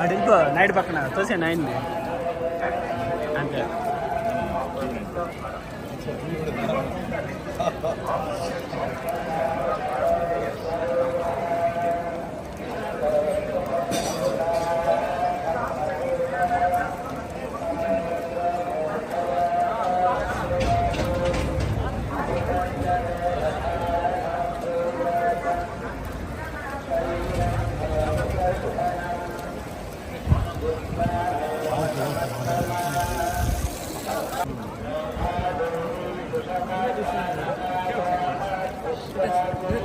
అటు ఇంకో నైట్ పక్కన తోసే నైన్ది అంతే.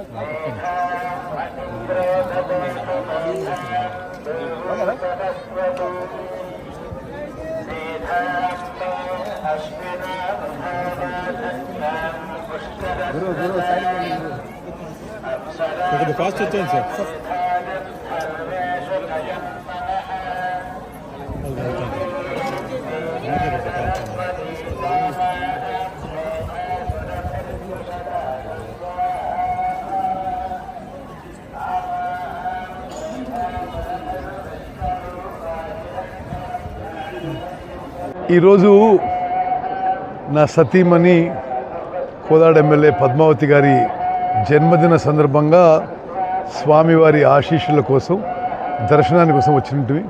Bro, bro. Look at the fast attention. ఈరోజు నా సతీమణి కోదాడ ఎమ్మెల్యే పద్మావతి గారి జన్మదిన సందర్భంగా స్వామివారి ఆశీస్సుల కోసం దర్శనాని కోసం వచ్చినట్టువి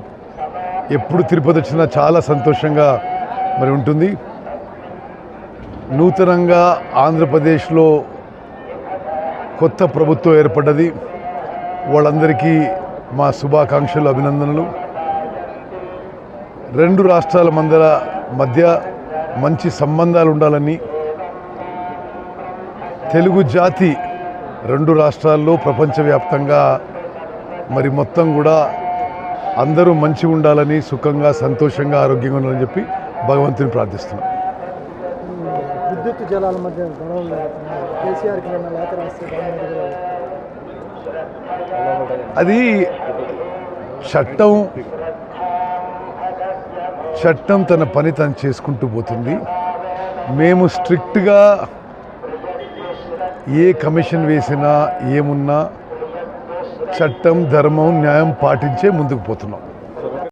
ఎప్పుడు తిరుపతి వచ్చినా చాలా సంతోషంగా మరి ఉంటుంది. నూతనంగా ఆంధ్రప్రదేశ్లో కొత్త ప్రభుత్వం ఏర్పడ్డది. వాళ్ళందరికీ మా శుభాకాంక్షలు అభినందనలు. రెండు రాష్ట్రాల మందల మధ్య మంచి సంబంధాలు ఉండాలని తెలుగు జాతి రెండు రాష్ట్రాల్లో ప్రపంచవ్యాప్తంగా మరి మొత్తం కూడా అందరూ మంచి ఉండాలని సుఖంగా సంతోషంగా ఆరోగ్యంగా ఉండాలని చెప్పి భగవంతుని ప్రార్థిస్తున్నాం. విద్యుత్ జలాల మధ్య గొడవలు జరుగుతున్నాయి చట్టం తన పని తను చేసుకుంటూ పోతుంది. మేము స్ట్రిక్ట్గా ఏ కమిషన్ వేసినా ఏమున్నా చట్టం ధర్మం న్యాయం పాటించే ముందుకు పోతున్నాం.